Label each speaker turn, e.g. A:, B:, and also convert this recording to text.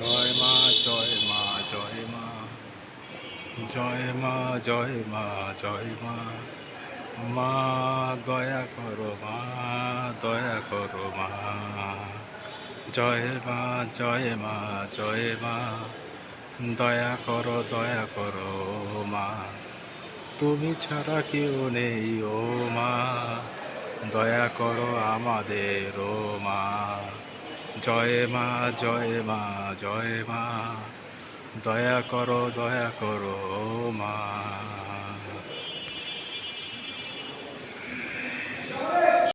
A: জয় মা জয় মা জয় মা। জয় মা জয় মা জয় মা। মা, দয়া করো মা, দয়া করো মা। জয় মা জয় মা জয় মা। দয়া করো দয়া করো মা। তুমি ছাড়া কেউ নেই ও মা। দয়া করো আমাদের ও মা। জয় মা জয় মা জয় মা। দয়া করো দয়া করো মা।